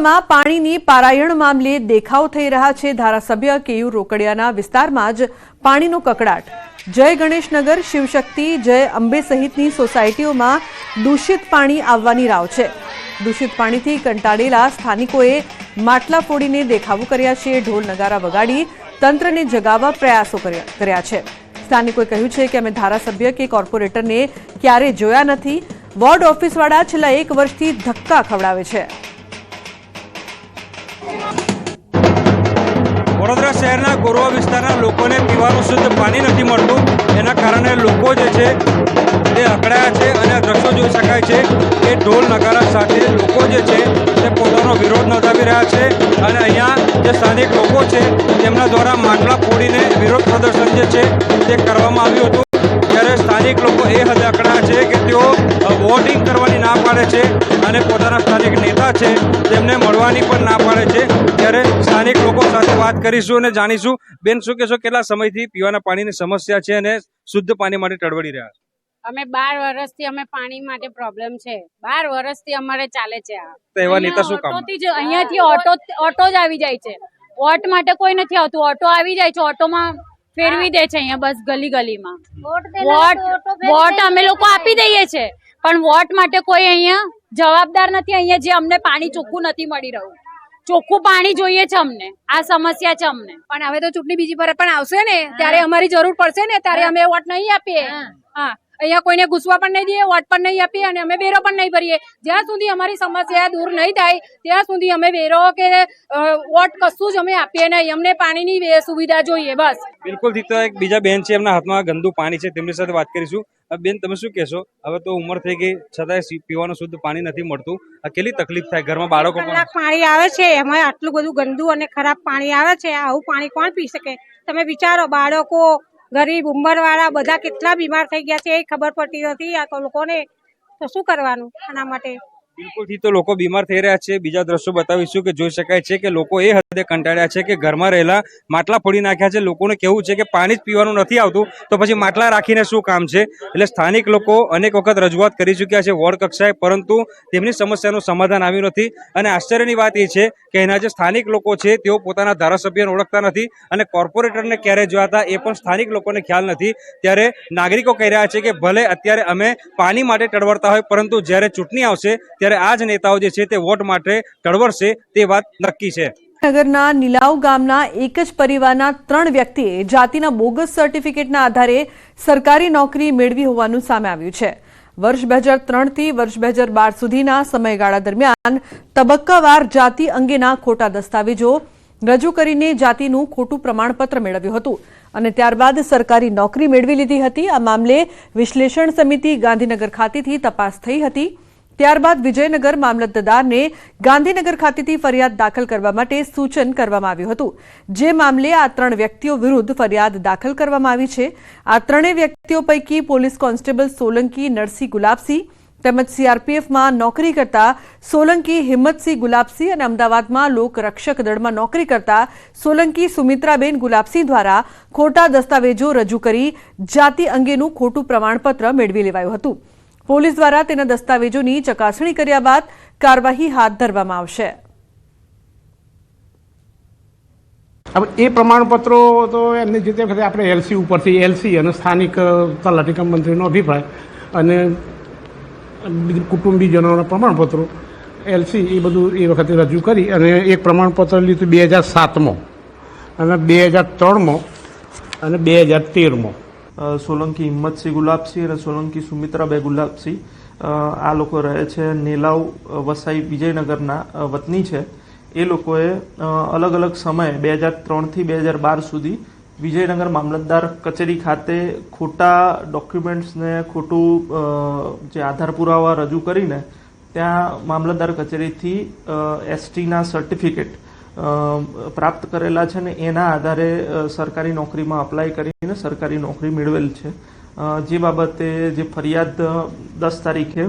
તાલુકામાં પાણીની પારાયણ મામલે દેખાવ થઈ રહ્યા છે. ધારાસભ્ય કેયુ રોકડિયાના વિસ્તારમાં જ પાણીનો કકડાટ. જય ગણેશનગર, શિવશક્તિ, જય અંબે સહિતની સોસાયટીઓમાં દૂષિત પાણી આવવાની રાવ છે. દૂષિત પાણીથી કંટાળેલા સ્થાનિકોએ માટલા ફોડીને દેખાવો કર્યા છે. ઢોલ નગારા વગાડી તંત્રને જગાવવા પ્રયાસો કર્યા છે. સ્થાનિકોએ કહ્યું છે કે અમે ધારાસભ્ય કે કોર્પોરેટરને ક્યારે જોયા નથી. વોર્ડ ઓફિસવાળા છેલ્લા એક વર્ષથી ધક્કા ખવડાવે છે. શહેરના ગોરવા વિસ્તારના લોકોને પીવાનું શુદ્ધ પાણી નથી મળતું. એના કારણે લોકો જે છે તે અકળાયા છે અને દ્રશ્યો જોઈ શકાય છે. કે ઢોલ નગારા સાથે લોકો જે છે તે પોતાનો વિરોધ નોંધાવી રહ્યા છે અને અહીંયા જે સ્થાનિક લોકો છે તેમના દ્વારા માટલા ફોડીને વિરોધ પ્રદર્શન જે છે તે કરવામાં આવ્યું હતું. ત્યારે સ્થાનિક લોકો એ હદે અકળાયા છે કે તેઓ વોટિંગ કરવાની ના પાડે છે અને પોતાના સ્થાનિક નેતા છે તેમને મળવાની પણ ના પાડે છે. ત્યારે સ્થાનિક લોકો સાથે વાત કરીશું અને જાણીશું. બેન શું કહેશો કેટલા સમયથી પીવાના પાણીની સમસ્યા છે અને શુદ્ધ પાણી માટે ટળવડી રહ્યા છે? અમે બાર વર્ષથી અમે પાણી માટે પ્રોબ્લેમ છે. બાર વર્ષથી અમારે ચાલે છે આ. તો એવા નેતા શું કામ? ઓટોથી જ અહીંયાથી ઓટો ઓટો જ આવી જાય છે. વોટ માટે કોઈ નથી આવતું. ઓટો આવી જાય છે ઓટોમાં ફેરવી દે છે અહીંયા બસ ગલી ગલીમાં. વોટ વોટ અમે લોકો આપી દઈએ છે. પણ વોટ માટે કોઈ અહીંયા જવાબદાર નથી. અહીંયા જે અમને પાણી ચોખ્ખું નથી મળી રહ્યું. ચોખ્ખું પાણી જોઈએ છે અમને. આ સમસ્યા છે અમને. પણ હવે તો ચૂંટણી બીજી પર પણ આવશે ને. ત્યારે અમારી જરૂર પડશે ને. ત્યારે અમે વોટ નહીં આપીએ. હા. અહીંયા કોઈને ઘૂસવા પણ નહીં દઈએ વોટ પણ નહીં આપીએ અને અમે વેરો પણ નહીં ભરીએ. જ્યાં સુધી અમારી સમસ્યા દૂર નહીં થાય ત્યાં સુધી અમે વેરો કે વોટ કશું જ અમે આપીએ નહીં. અમને પાણીની સુવિધા જોઈએ બસ. બિલકુલ એક બીજા બેન છે એમના હાથમાં ગંદુ પાણી છે તેમની સાથે વાત કરીશું. બેન તમે શું કહેશો? હવે તો ઉંમર થઈ ગઈ છતાંય પીવાનું શુદ્ધ પાણી નથી મળતું. આ કેટલી તકલીફ થાય ઘરમાં બાળકો પણ? પાણી આવે છે એમાં આટલું બધું ગંદુ અને ખરાબ પાણી આવે છે આવું પાણી કોણ પી શકે? તમે વિચારો બાળકો ગરીબ ઉંમરવાળા બધા કેટલા બીમાર થઈ ગયા છે એ ખબર પડતી નથી આ લોકોને. તો શું કરવાનું આના માટે? બિલકુલથી તો લોકો બીમાર થઈ રહ્યા છે. બીજા દ્રશ્યો બતાવીશું કે જોઈ શકાય છે કે લોકો એ હદે કંટાળ્યા છે કે ઘરમાં રહેલા માટલા ફોડી નાખ્યા છે. લોકોને કેવું છે કે પાણી જ પીવાનું નથી આવતું. તો પછી માટલા રાખીને શું કામ છે? એટલે સ્થાનિક લોકો અનેક વખત રજૂઆત કરી ચૂક્યા છે વોર્ડ કક્ષાએ, પરંતુ તેમની સમસ્યાનું સમાધાન આવ્યું નથી. અને આશ્ચર્યની વાત એ છે કે એના જે સ્થાનિક લોકો છે, તેઓ પોતાના ધારાસભ્યને ઓળખતા નથી અને કોર્પોરેટરને ક્યારે જોયા એ પણ સ્થાનિક લોકોને ખ્યાલ નથી. ત્યારે નાગરિકો કહી રહ્યા છે કે ભલે અત્યારે અમે પાણી માટે ટળવડતા હોય, પરંતુ જ્યારે ચૂંટણી આવશે ત્યારે આ જ નેતાઓ જે છે તે વોટ માટે ટળવળશે તે વાત નક્કી છે. નગરના નીલાવ ગામના એક જ પરિવારના ત્રણ વ્યક્તિએ જાતિના બોગસ સર્ટિફિકેટના આધારે સરકારી નોકરી મેળવી હોવાનું સામે આવ્યું છે. વર્ષ બે હજાર ત્રણથી વર્ષ બે હજાર બાર સુધીના સમયગાળા દરમિયાન તબક્કાવાર જાતિ અંગેના ખોટા દસ્તાવેજો રજૂ કરીને જાતિનું ખોટું પ્રમાણપત્ર મેળવ્યું હતું અને ત્યારબાદ સરકારી નોકરી મેળવી લીધી હતી. આ મામલે વિશ્લેષણ સમિતિ ગાંધીનગર ખાતેથી તપાસ થઈ હતી. ત્યારબાદ વિજયનગર મામલતદારને ગાંધીનગર ખાતેથી ફરિયાદ દાખલ કરવા માટે સૂચન કરવામાં આવ્યું હતું. જે મામલે આ ત્રણ વ્યક્તિઓ વિરુદ્ધ ફરિયાદ દાખલ કરવામાં આવી છે. આ ત્રણેય વ્યક્તિઓ પૈકી પોલીસ કોન્સ્ટેબલ સોલંકી, નરસિંહ ગુલાબસિંહ તેમજ સીઆરપીએફમાં નોકરી કરતા સોલંકી, હિંમતસિંહ ગુલાબસિંહ અને અમદાવાદમાં લોકરક્ષક દળમાં નોકરી કરતા સોલંકી સુમિત્રાબેન ગુલાબસિંહ દ્વારા ખોટા દસ્તાવેજો રજૂ કરી જાતિ અંગેનું ખોટું પ્રમાણપત્ર મેળવી લેવાયું હતું. પોલીસ દ્વારા તેના દસ્તાવેજોની ચકાસણી કર્યા બાદ કાર્યવાહી હાથ ધરવામાં આવશે. હવે એ પ્રમાણપત્રો તો એમની જે તે વખતે આપણે એલસી ઉપરથી એલસી અને સ્થાનિક તલાટીકમ તલાટી મંત્રીનો અભિપ્રાય અને બીજું કુટુંબીજનોના પ્રમાણપત્રો એલસી એ બધું એ વખતે રજૂ કરી અને એક પ્રમાણપત્ર લીધું બે હજાર સાતમાં અને બે હજાર ત્રણમાં અને બે હજાર તેરમાં. સોલંકી હિંમતસિંહ ગુલાબસિંહ અને સોલંકી સુમિત્રાબાઈ ગુલાબસિંહ. આ લોકો રહે છે નેલાવ વસાઈ વિજયનગરના વતની છે. એ લોકોએ અલગ અલગ સમયે બે હજાર ત્રણથી બે હજાર બાર સુધી વિજયનગર મામલતદાર કચેરી ખાતે ખોટા ડોક્યુમેન્ટ્સને, ખોટું જે આધાર પુરાવા રજૂ કરીને ત્યાં મામલતદાર કચેરીથી એસટીના સર્ટિફિકેટ પ્રાપ્ત કરેલા છે ને એના આધારે સરકારી નોકરીમાં અપ્લાય કરીને સરકારી નોકરી મેળવેલ છે. જે બાબતે જે ફરિયાદ દસ તારીખે